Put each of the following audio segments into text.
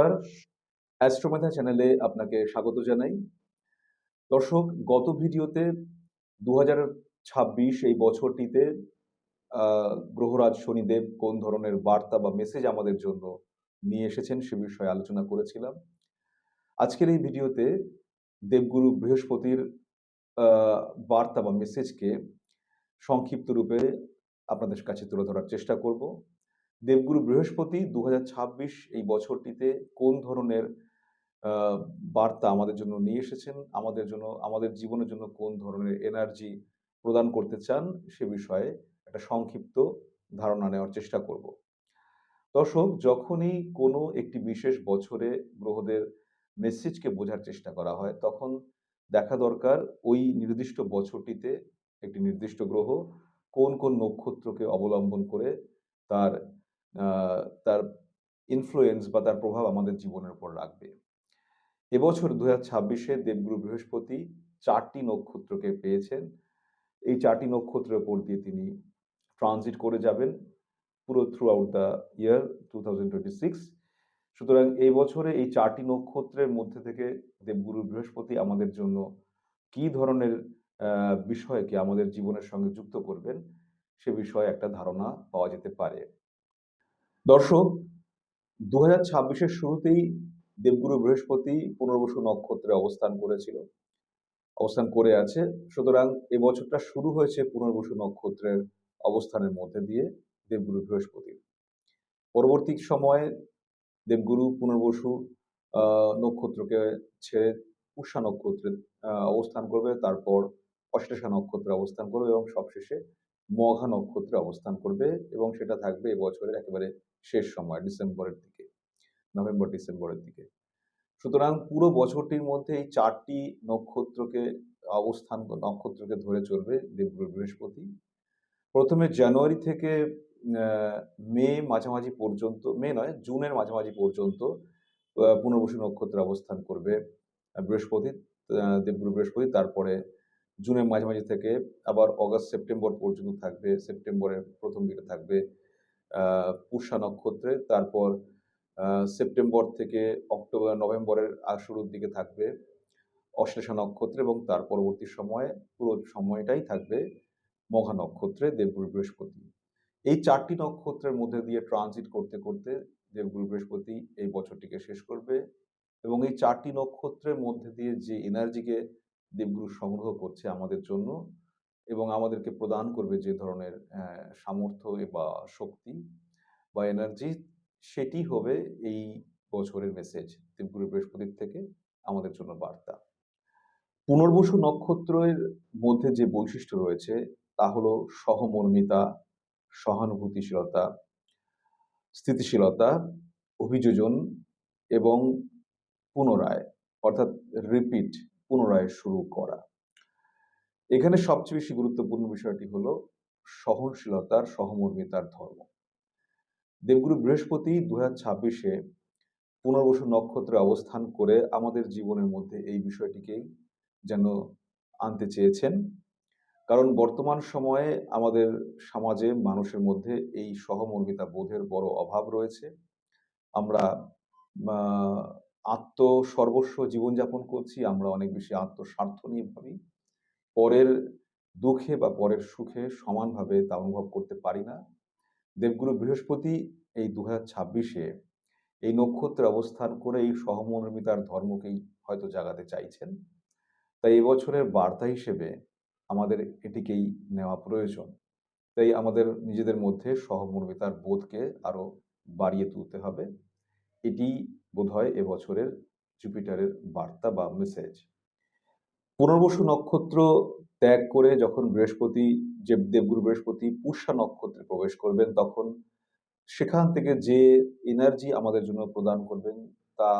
নমস্কার। অ্যাস্ট্রোমেথা চ্যানেলে আপনাকে স্বাগত জানাই। দর্শক, গত ভিডিওতে দু এই বছরটিতে গ্রহরাজ শনিদেব কোন ধরনের বার্তা বা মেসেজ আমাদের জন্য নিয়ে এসেছেন সে বিষয়ে আলোচনা করেছিলাম। আজকের এই ভিডিওতে দেবগুরু বৃহস্পতির বার্তা বা মেসেজকে সংক্ষিপ্ত রূপে আপনাদের কাছে তুলে ধরার চেষ্টা করব। দেবগুরু বৃহস্পতি দু হাজার ছাব্বিশ এই বছরটিতে কোন ধরনের বার্তা আমাদের জন্য নিয়ে এসেছেন? আমাদের জন্য, আমাদের জীবনের জন্য কোন ধরনের এনার্জি প্রদান করতে চান? সে বিষয়ে একটা সংক্ষিপ্ত ধারণা নেওয়ার চেষ্টা করব। দর্শক, যখনই কোনো একটি বিশেষ বছরে গ্রহদের মেসেজকে বোঝার চেষ্টা করা হয়, তখন দেখা দরকার ওই নির্দিষ্ট বছরটিতে একটি নির্দিষ্ট গ্রহ কোন কোন নক্ষত্রকে অবলম্বন করে তার তার ইনফ্লুয়েন্স বা তার প্রভাব আমাদের জীবনের উপর রাখবে। এবছর দু হাজার ছাব্বিশে দেবগুরু বৃহস্পতি চারটি নক্ষত্রকে পেয়েছেন। এই চারটি নক্ষত্রের উপর দিয়ে তিনি ট্রানজিট করে যাবেন পুরো throughout the year two thousand twenty six সুতরাং এই বছরে এই চারটি নক্ষত্রের মধ্যে থেকে দেবগুরু বৃহস্পতি আমাদের জন্য কি ধরনের বিষয়কে আমাদের জীবনের সঙ্গে যুক্ত করবেন সে বিষয়ে একটা ধারণা পাওয়া যেতে পারে। দর্শক দু হাজার ছাব্বিশের শুরুতেই দেবগুরু বৃহস্পতি পুনর্বসু নক্ষত্রে অবস্থান করেছিল। অবস্থান করে আছে। সুতরাং এই বছরটা শুরু হয়েছে পুনর্বসু নক্ষত্রের অবস্থানের মধ্যে দিয়ে দেবগুরু বৃহস্পতির। পরবর্তী সময়ে দেবগুরু পুনর্বসু নক্ষত্রকে ছেড়ে পুষ্যা নক্ষত্রে অবস্থান করবে। তারপর অশ্লেষা নক্ষত্রে অবস্থান করবে এবং সবশেষে মঘা নক্ষত্রে অবস্থান করবে এবং সেটা থাকবে এবছরের একেবারে শেষ সময়, ডিসেম্বরের দিকে, নভেম্বর, ডিসেম্বরের দিকে। সুতরাং পুরো বছরটির মধ্যে এই চারটি নক্ষত্রকে অবস্থান নক্ষত্রকে ধরে চলবে দেবগুরু বৃহস্পতি। প্রথমে জানুয়ারি থেকে মে মাঝামাঝি পর্যন্ত, মে নয়, জুনের মাঝামাঝি পর্যন্ত পুনর্বসু নক্ষত্রে অবস্থান করবে বৃহস্পতি দেবগুরু বৃহস্পতি। তারপরে জুনের মাঝামাঝি থেকে আবার অগাস্ট, সেপ্টেম্বর পর্যন্ত থাকবে সেপ্টেম্বরের প্রথম দিকে থাকবে পুষ্যা নক্ষত্রে। তারপর সেপ্টেম্বর থেকে অক্টোবর, নভেম্বরের শুরুর দিকে থাকবে অশ্লেষা নক্ষত্রে এবং তার পরবর্তী সময়ে, পুরো সময়টাই থাকবে মঘা নক্ষত্রে, দেবগুরু বৃহস্পতি। এই চারটি নক্ষত্রের মধ্যে দিয়ে ট্রানজিট করতে করতে দেবগুরু বৃহস্পতি এই বছরটিকে শেষ করবে এবং এই চারটি নক্ষত্রের মধ্যে দিয়ে যে এনার্জিকে দেবগুরু সংগ্রহ করছে আমাদের জন্য এবং আমাদেরকে প্রদান করবে যে ধরনের সামর্থ্য বা শক্তি বা এনার্জি সেটি হবে এই বছরের মেসেজ দেবগুরু বৃহস্পতির থেকে আমাদের জন্য বার্তা। পুনর্বসু নক্ষত্রের মধ্যে যে বৈশিষ্ট্য রয়েছে, তা হলো সহমর্মিতা, সহানুভূতিশীলতা, স্থিতিশীলতা, অভিযোজন এবং পুনরায়, অর্থাৎ রিপিট পুনরায় শুরু করা। এখানে সবচেয়ে বেশি গুরুত্বপূর্ণ বিষয়টি হলো সহনশীলতার, সহমর্মিতার ধর্ম। দেবগুরু বৃহস্পতি দু হাজার ছাব্বিশে পুনর্বসু নক্ষত্রে অবস্থান করে আমাদের জীবনের মধ্যে এই বিষয়টিকেই যেন আনতে চেয়েছেন। কারণ বর্তমান সময়ে আমাদের সমাজে মানুষের মধ্যে এই সহমর্মিতা বোধের বড় অভাব রয়েছে। আমরা আত্মসর্বস্ব জীবনযাপন করছি, আমরা অনেক বেশি আত্মস্বার্থ নিয়ে ভাবি। পরের দুঃখে বা পরের সুখে সমানভাবে তা অনুভব করতে পারি না। দেবগুরু বৃহস্পতি এই দু ছাব্বিশে এই নক্ষত্রে অবস্থান করে এই সহমর্মিতার ধর্মকেই হয়তো জাগাতে চাইছেন। তাই এবছরের বার্তা হিসেবে আমাদের এটিকেই নেওয়া প্রয়োজন। তাই আমাদের নিজেদের মধ্যে সহমর্মিতার বোধকে আরও বাড়িয়ে তুলতে হবে। এটি বোধহয় এবছরের জুপিটারের বার্তা বা মেসেজ। পুনর্বসু নক্ষত্র ত্যাগ করে যখন বৃহস্পতি, যে দেবগুরু বৃহস্পতি পুষ্যা নক্ষত্রে প্রবেশ করবেন, তখন সেখান থেকে যে এনার্জি আমাদের জন্য প্রদান করবেন, তা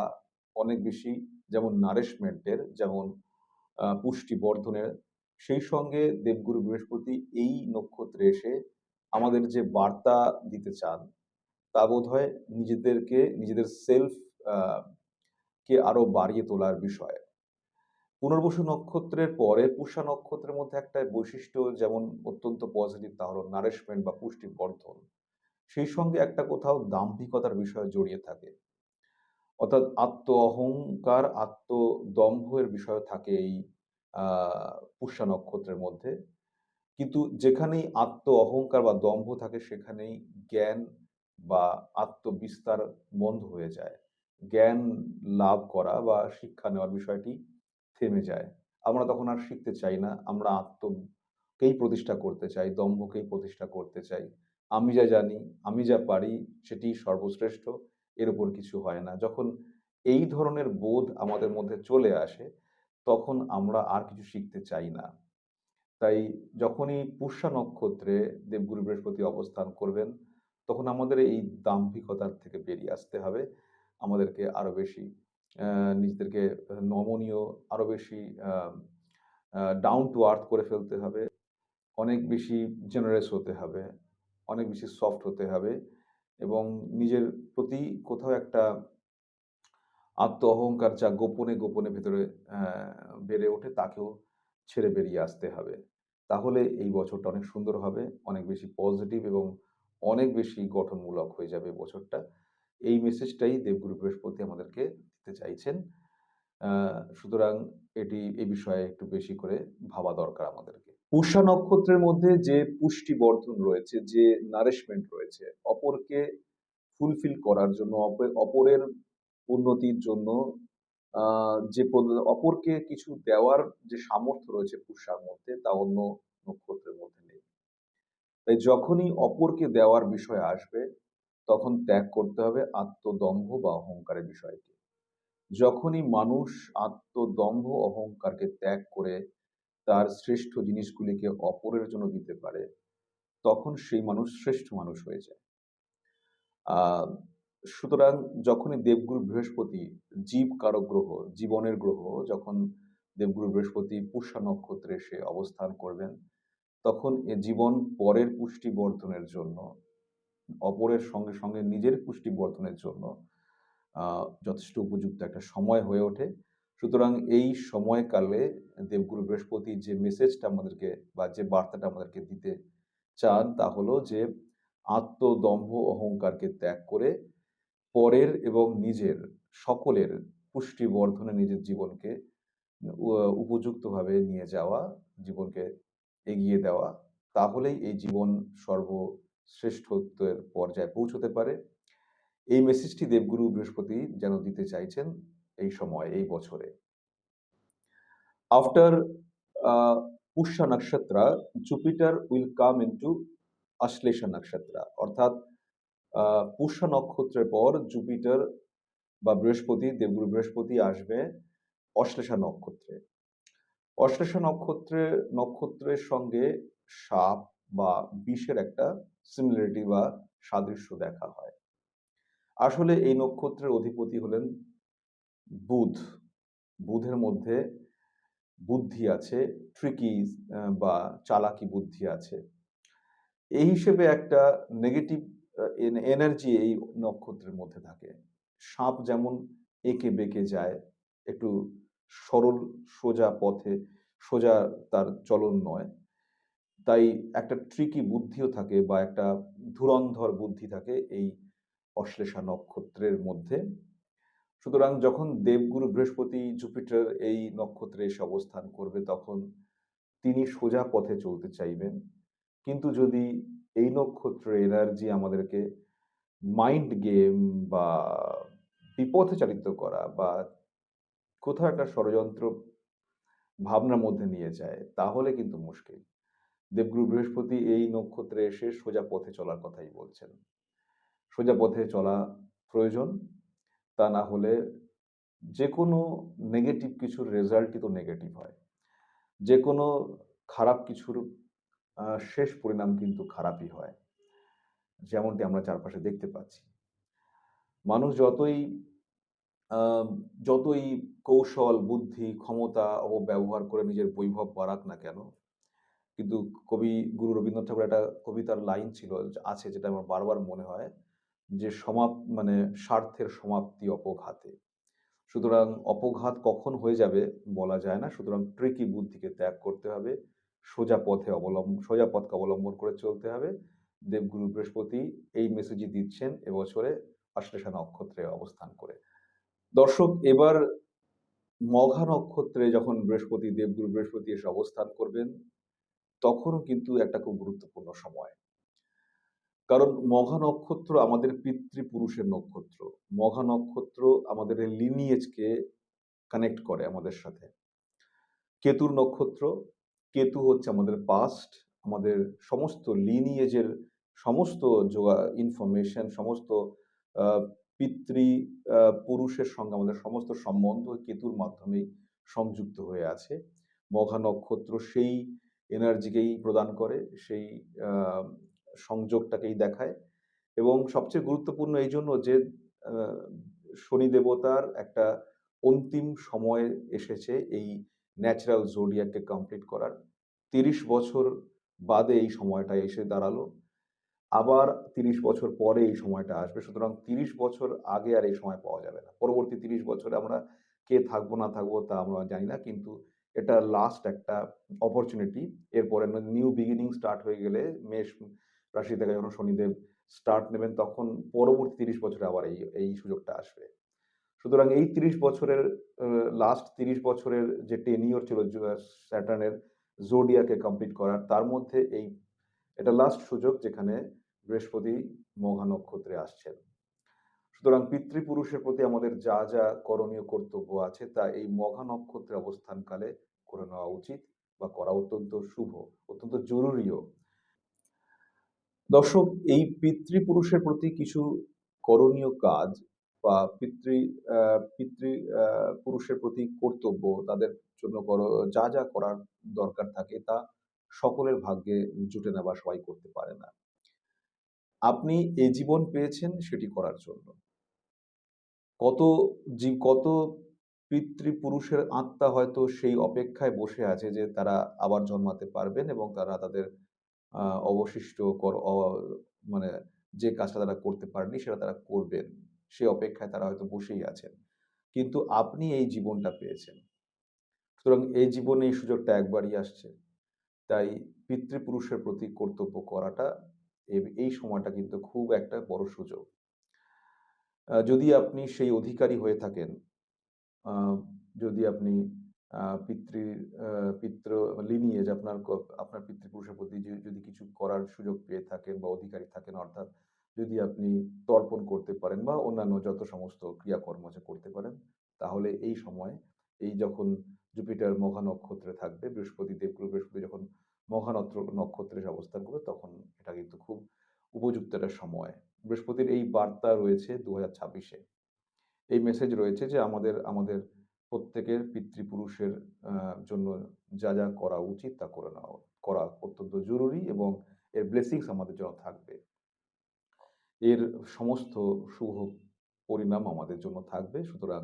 অনেক বেশি যেমন নারিশমেন্টের যেমন পুষ্টি বর্ধনের সেই সঙ্গে দেবগুরু বৃহস্পতি এই নক্ষত্রে এসে আমাদের যে বার্তা দিতে চান, তা বোধ হয় নিজেদেরকে, নিজেদের সেলফ কে আরও বাড়িয়ে তোলার বিষয় পুনর্বসু নক্ষত্রের পরে পুষ্যা নক্ষত্রের মধ্যে একটা বৈশিষ্ট্য যেমন অত্যন্ত পজিটিভ তা হলো নারিশমেন্ট বা পুষ্টি বর্ধন সেই সঙ্গে একটা কোথাও দাম্ভিকতার বিষয় জড়িয়ে থাকে অর্থাৎ আত্ম অহংকার, আত্মদম্ভের বিষয় থাকে এই পুষ্যা নক্ষত্রের মধ্যে। কিন্তু যেখানেই আত্ম অহংকার বা দম্ভ থাকে সেখানেই জ্ঞান বা আত্মবিস্তার বন্ধ হয়ে যায়। জ্ঞান লাভ করা বা শিক্ষা নেওয়ার বিষয়টি থেমে যায়। আমরা তখন আর শিখতে চাই না। আমরা আত্মকেই প্রতিষ্ঠা করতে চাই, দম্ভকেই প্রতিষ্ঠা করতে চাই। আমি যা জানি, আমি যা পারি সেটি সর্বশ্রেষ্ঠ। এর উপর কিছু হয় না। যখন এই ধরনের বোধ আমাদের মধ্যে চলে আসে, তখন আমরা আর কিছু শিখতে চাই না। তাই যখনই পুষ্যা নক্ষত্রে দেবগুরু বৃহস্পতি অবস্থান করবেন, তখন আমাদের এই দাম্ভিকতার থেকে বেরিয়ে আসতে হবে। আমাদেরকে আরও বেশি নিজেদেরকে নমনীয়, আরও বেশি ডাউন টু আর্থ করে ফেলতে হবে। অনেক বেশি জেনারাস হতে হবে। অনেক বেশি সফট হতে হবে এবং নিজের প্রতি কোথাও একটা আত্ম অহংকার যা গোপনে, গোপনে ভেতরে বেড়ে ওঠে তাকেও ছেড়ে বেরিয়ে আসতে হবে। তাহলে এই বছরটা অনেক সুন্দর হবে, অনেক বেশি পজিটিভ এবং অনেক বেশি গঠনমূলক হয়ে যাবে বছরটা। এই মেসেজটাই দেবগুরু বৃহস্পতি আমাদেরকে দিতে চাইছেন। সুতরাং এটি এ বিষয়ে একটু বেশি করে ভাবা দরকার আমাদেরকে। পুষ্যা নক্ষত্রের মধ্যে যে পুষ্টি বর্ধন রয়েছে, যে নারিশমেন্ট রয়েছে, অপরকে ফুলফিল করার জন্য, অপ অপরের উন্নতির জন্য যে অপরকে কিছু দেওয়ার যে সামর্থ্য রয়েছে পুষ্যার মধ্যে তা অন্য নক্ষত্রের মধ্যে নেই। তাই যখনই অপরকে দেওয়ার বিষয় আসবে, তখন ত্যাগ করতে হবে আত্মদম্ভ বা অহংকারের বিষয়কে। যখনই মানুষ আত্মদম্ভ, অহংকারকে ত্যাগ করে তার শ্রেষ্ঠ জিনিসগুলিকে অপরের জন্য দিতে পারে, তখন সেই মানুষ শ্রেষ্ঠ মানুষ হয়ে যায়। সুতরাং যখনই দেবগুরু বৃহস্পতি জীব কারক গ্রহ, জীবনের গ্রহ যখন দেবগুরু বৃহস্পতি পুষ্যা নক্ষত্রে এসে অবস্থান করবেন, তখন এ জীবন পরের পুষ্টি বর্ধনের জন্য, অপরের সঙ্গে, সঙ্গে নিজের পুষ্টি বর্ধনের জন্য যথেষ্ট উপযুক্ত একটা সময় হয়ে ওঠে। সুতরাং এই সময়কালে দেবগুরু বৃহস্পতি যে মেসেজটা আমাদেরকে বা যে বার্তাটা আমাদেরকে দিতে চান তা হলো যে আত্মদম্ভ অহংকারকে ত্যাগ করে পরের এবং নিজের সকলের পুষ্টি বর্ধনে নিজের জীবনকে উপযুক্তভাবে নিয়ে যাওয়া, জীবনকে এগিয়ে দেওয়া। তাহলেই এই জীবন সর্বশ্রেষ্ঠত্বের পর্যায়ে পৌঁছতে পারে। এই মেসেজটি দেবগুরু বৃহস্পতি যেন দিতে চাইছেন এই সময়, এই বছরে। Uh, Pushya Nakshatra, Jupiter will come into Ashlesha Nakshatra অর্থাৎ পুষ্যা নক্ষত্রের পর জুপিটার বা বৃহস্পতি, দেবগুরু বৃহস্পতি আসবে অশ্লেষা নক্ষত্রে। অশ্লেষা নক্ষত্রে নক্ষত্রের সঙ্গে সাপ বা বিষের একটা সিমিলারিটি বা সাদৃশ্য দেখা হয়। আসলে এই নক্ষত্রের অধিপতি হলেন বুধ। বুধের মধ্যে বুদ্ধি আছে, ট্রিকি বা চালাকি বুদ্ধি আছে। এই হিসেবে একটা নেগেটিভ এন এনার্জি এই নক্ষত্রের মধ্যে থাকে। সাপ যেমন এঁকে বেঁকে যায়, একটু সরল সোজা পথে, সোজা তার চলন নয়। তাই একটা ট্রিকি বুদ্ধিও থাকে বা একটা ধুরন্ধর বুদ্ধি থাকে এই অশ্লেষা নক্ষত্রের মধ্যে। সুতরাং যখন দেবগুরু বৃহস্পতি, জুপিটার এই নক্ষত্রে এসে অবস্থান করবে তখন তিনি সোজা পথে চলতে চাইবেন। কিন্তু যদি এই নক্ষত্রের এনার্জি আমাদেরকে মাইন্ড গেম বা বিপথে চালিত করা বা কোথাও একটা ষড়যন্ত্র ভাবনার মধ্যে নিয়ে যায়, তাহলে কিন্তু মুশকিল। দেবগুরু বৃহস্পতি এই নক্ষত্রে এসে সোজা পথে চলার কথাই বলছেন। সোজা পথে চলা প্রয়োজন। তা না হলে যে কোনো নেগেটিভ কিছুর রেজাল্টই তো নেগেটিভ হয়। যে কোনো খারাপ কিছুর শেষ পরিণাম কিন্তু খারাপই হয়। যেমনটি আমরা চারপাশে দেখতে পাচ্ছি। মানুষ যতই যতই কৌশল, বুদ্ধি, ক্ষমতা অপব্যবহার করে নিজের বৈভব বাড়াক না কেন, কিন্তু কবি গুরু রবীন্দ্রনাথ ঠাকুরের একটা কবিতার লাইন ছিল, আছে যেটা আমার বারবার মনে হয়, যে সমাপ মানে স্বার্থের সমাপ্তি অপঘাতে। সুতরাং অপঘাত কখন হয়ে যাবে বলা যায় না। সুতরাং ট্রিকি বুদ্ধিকে ত্যাগ করতে হবে। সোজা পথে অবলম্ব, সোজা পথকে অবলম্বন করে চলতে হবে। দেবগুরু বৃহস্পতি এই মেসেজই দিচ্ছেন এবছরে আশ্লেষা নক্ষত্রে অবস্থান করে। দর্শক, এবার মঘা নক্ষত্রে যখন বৃহস্পতি, দেবগুরু বৃহস্পতি এসে অবস্থান করবেন তখনও কিন্তু একটা খুব গুরুত্বপূর্ণ সময়। কারণ মঘা নক্ষত্র আমাদের পিতৃপুরুষের নক্ষত্র। মঘা নক্ষত্র আমাদের লিনিয়েজকে কানেক্ট করে আমাদের সাথে। কেতুর নক্ষত্র, কেতু হচ্ছে আমাদের পাস্ট আমাদের সমস্ত লিনিয়েজের সমস্ত যোগা ইনফরমেশন সমস্ত পিতৃ পুরুষের সঙ্গে আমাদের সমস্ত সম্বন্ধ কেতুর মাধ্যমেই সংযুক্ত হয়ে আছে। মঘা নক্ষত্র সেই এনার্জিকেই প্রদান করে, সেই সংযোগটাকেই দেখায়। এবং সবচেয়ে গুরুত্বপূর্ণ এই জন্য যে শনি দেবতার একটা অন্তিম সময় এসেছে এই ন্যাচারাল জোডিয়াককে কমপ্লিট করার। তিরিশ বছর বাদে এই সময়টা এসে দাঁড়াল। আবার তিরিশ বছর পরে এই সময়টা আসবে। সুতরাং তিরিশ বছর আগে আর এই সময় পাওয়া যাবে না। পরবর্তী তিরিশ বছরে আমরা কে থাকব না থাকব তা আমরা জানি না। কিন্তু এটা লাস্ট একটা অপরচুনিটি এরপরে নিউ বিগিনিং স্টার্ট হয়ে গেলে মেষ রাশি থেকে যখন শনিদেব স্টার্ট নেবেন, তখন পরবর্তী তিরিশ বছরে আবার এই এই সুযোগটা আসবে। সুতরাং এই তিরিশ বছরের লাস্ট তিরিশ বছরের যে টেনিওর ছিল স্যাটার্নের জোডিয়াকে কমপ্লিট করার, তার মধ্যে এই, এটা লাস্ট সুযোগ যেখানে বৃহস্পতি মঘা নক্ষত্রে আসছেন। সুতরাং পিতৃপুরুষের প্রতি আমাদের যা যা করণীয় কর্তব্য আছে, তা এই মঘা নক্ষত্রে অবস্থানকালে করে নেওয়া উচিত বা করা অত্যন্ত শুভ, অত্যন্ত জরুরিও দর্শক, এই পিতৃপুরুষের প্রতি কিছু করণীয় কাজ বা পিতৃ পিতৃ পুরুষের প্রতি কর্তব্য, তাদের জন্য যা যা করার দরকার থাকে, তা সকলের ভাগ্যে জুটে না বা সবাই করতে পারে না। আপনি এই জীবন পেয়েছেন সেটি করার জন্য। কত জীব, কত পিতৃপুরুষের আত্মা হয়তো সেই অপেক্ষায় বসে আছে যে তারা আবার জন্মাতে পারবেন এবং তারা তাদের অবশিষ্ট কর মানে যে কাজটা তারা করতে পারেনি সেটা তারা করবেন। সেই অপেক্ষায় তারা হয়তো বসেই আছেন। কিন্তু আপনি এই জীবনটা পেয়েছেন। সুতরাং এই জীবনে এই সুযোগটা একবারই আসছে। তাই পিতৃপুরুষের প্রতি কর্তব্য করাটা এই সময়টা কিন্তু খুব একটা বড় সুযোগ। যদি আপনি সেই অধিকারী হয়ে থাকেন যদি আপনি পিতৃ পিতৃ লিনিয়েজ আপনার আপনার পিতৃপুরুষের প্রতি যে- যদি কিছু করার সুযোগ পেয়ে থাকেন বা অধিকারী থাকেন, অর্থাৎ যদি আপনি তর্পণ করতে পারেন বা অন্যান্য যত সমস্ত ক্রিয়াকর্ম আছে করতে পারেন, তাহলে এই সময়, এই যখন জুপিটার মহা নক্ষত্রে থাকবে, বৃহস্পতি দেবগুরু বৃহস্পতি যখন মহা নক্ষত্রে অবস্থান করবে, তখন এটা কিন্তু খুব উপযুক্ত একটা সময়। বৃহস্পতির এই বার্তা রয়েছে দু হাজার ছাব্বিশে। এই মেসেজ রয়েছে যে আমাদের আমাদের প্রত্যেকের পিতৃপুরুষের জন্য যা যা করা উচিত তা করে নেওয়া করা অত্যন্ত জরুরি এবং এর ব্লেসিংস আমাদের জন্য থাকবে। এর সমস্ত শুভ পরিণাম আমাদের জন্য থাকবে। সুতরাং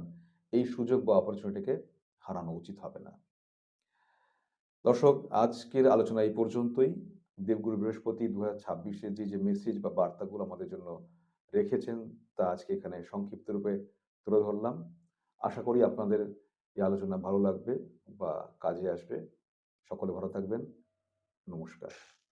এই সুযোগ বা অপরচুনিটিকে হারানো উচিত হবে না। দর্শক, আজকের আলোচনা এই পর্যন্তই। দেবগুরু বৃহস্পতি দু হাজার যে যে মেসেজ বা বার্তাগুলো আমাদের জন্য রেখেছেন, তা আজকে এখানে সংক্ষিপ্ত রূপে তুলে ধরলাম। আশা করি আপনাদের এই আলোচনা ভালো লাগবে বা কাজে আসবে। সকলে ভালো থাকবেন। নমস্কার।